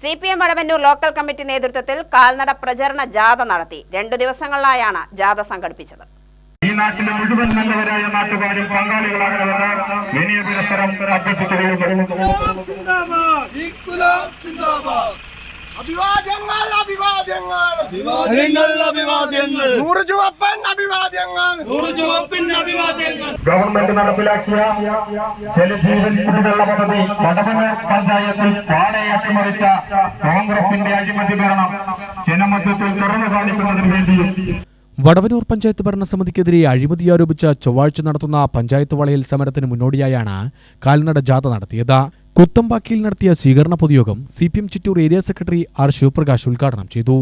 C P M Vadavannur local committee നേതൃത്വത്തിൽ കാൽനട പ്രചരണ ജാഥ നടത്തി. രണ്ടു ദിവസങ്ങളിലായാണ് ജാഥ സംഘടിപ്പിച്ചത്. ഈ നാട്ടിലെ മുഴുവൻ നല്ലവരായ നാട്ടുകാരും പങ്കാളികളാകണമെന്ന് വിനയ പുരസ്സരം സിന്ദാബാദ്. അഭിവാദ്യങ്ങൾ അഭിവാദ്യങ്ങൾ. അഭിവാദ്യങ്ങൾ അഭിവാദ്യങ്ങൾ. നൂറ് ചുവപ്പൻ അഭിവാദ്യങ്ങൾ. നൂറ് ചുവപ്പിൻ അഭിവാദ്യങ്ങൾ. ഗവൺമെന്റ് നടപ്പിലാക്കിയ ജലജീവൻ കുടിവെള്ള പദ്ധതി വടവന പഞ്ചായത്തിൽ പാടെ അട്ടിമറിച്ച കോൺഗ്രസിന്റെ അഴിമതി ഭരണം ജനമധ്യത്തിൽ തുറന്നു കാണിക്കുന്നതിന് വേണ്ടി വടവനൂർ പഞ്ചായത്ത് ഭരണസമിതിക്കെതിരെ അഴിമതി ആരോപിച്ച ചൊവ്വാഴ്ച നടത്തുന്ന പഞ്ചായത്ത് വളയൽ സമരത്തിന് മുന്നോടിയായാണ് കാൽനട ജാഥ നടത്തിയത്. കുത്തമ്പാക്കിയിൽ നടത്തിയ സ്വീകരണ പൊതുയോഗം C P M Chittur area secretary R Sivaprakash ഉദ്ഘാടനം ചെയ്തു.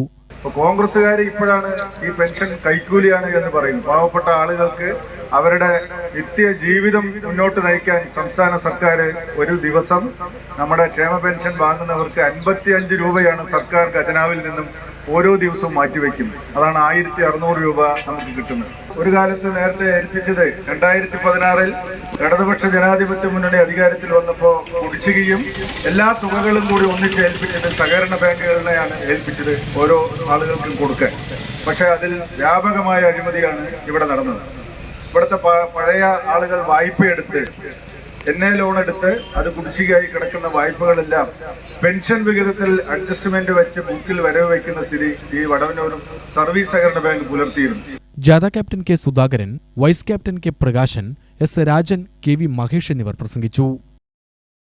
കോൺഗ്രസ്സുകാർ ഇപ്പോഴാണ് ഈ പെൻഷൻ കൈക്കൂലിയാണ് എന്ന് പറയും പാവപ്പെട്ട ആളുകൾക്ക് അവരുടെ നിത്യ ജീവിതം മുന്നോട്ട് നയിക്കാൻ സംസ്ഥാന സർക്കാർ ഒരു ദിവസം നമ്മുടെ ക്ഷേമ പെൻഷൻ വാങ്ങുന്നവർക്ക് അൻപത്തി അഞ്ച് രൂപയാണ് സർക്കാർ ഖജനാവിൽ നിന്നും ഓരോ ദിവസവും മാറ്റിവെക്കും അതാണ് ആയിരത്തി അറുന്നൂറ് രൂപ നമുക്ക് കിട്ടുന്നത്. ഒരു കാലത്ത് നേരത്തെ ഏൽപ്പിച്ചത് രണ്ടായിരത്തി പതിനാറിൽ ഇടതുപക്ഷ ജനാധിപത്യ മുന്നണി അധികാരത്തിൽ വന്നപ്പോൾ കുടിശ്ശികയും എല്ലാ തുകകളും കൂടി ഒന്നിച്ച് ഏൽപ്പിച്ചത് സഹകരണ ബാങ്കുകളിനെയാണ് ഏൽപ്പിച്ചത് ഓരോ ആളുകൾക്കും കൊടുക്കാൻ. പക്ഷേ അതിൽ വ്യാപകമായ അഴിമതിയാണ് ഇവിടെ നടന്നത്. ഇവിടുത്തെ പഴയ ആളുകൾ വായ്പയെടുത്ത് എ ലോൺ എടുത്ത് അത് കുടിശ്ശികയായി കിടക്കുന്ന വായ്പകളെല്ലാം പെൻഷൻ വിഹിതത്തിൽ അഡ്ജസ്റ്റ്മെന്റ് വെച്ച് ബുക്കിൽ വരവ് വയ്ക്കുന്ന സ്ഥിതി ഈ വടവനൂരും സർവീസ് സഹകരണ ബാങ്ക് പുലർത്തിയിരുന്നു. ജാഥ captain K Sudhakaran vice captain K Prakashan S Rajan K V Mahesh എന്നിവർ പ്രസംഗിച്ചു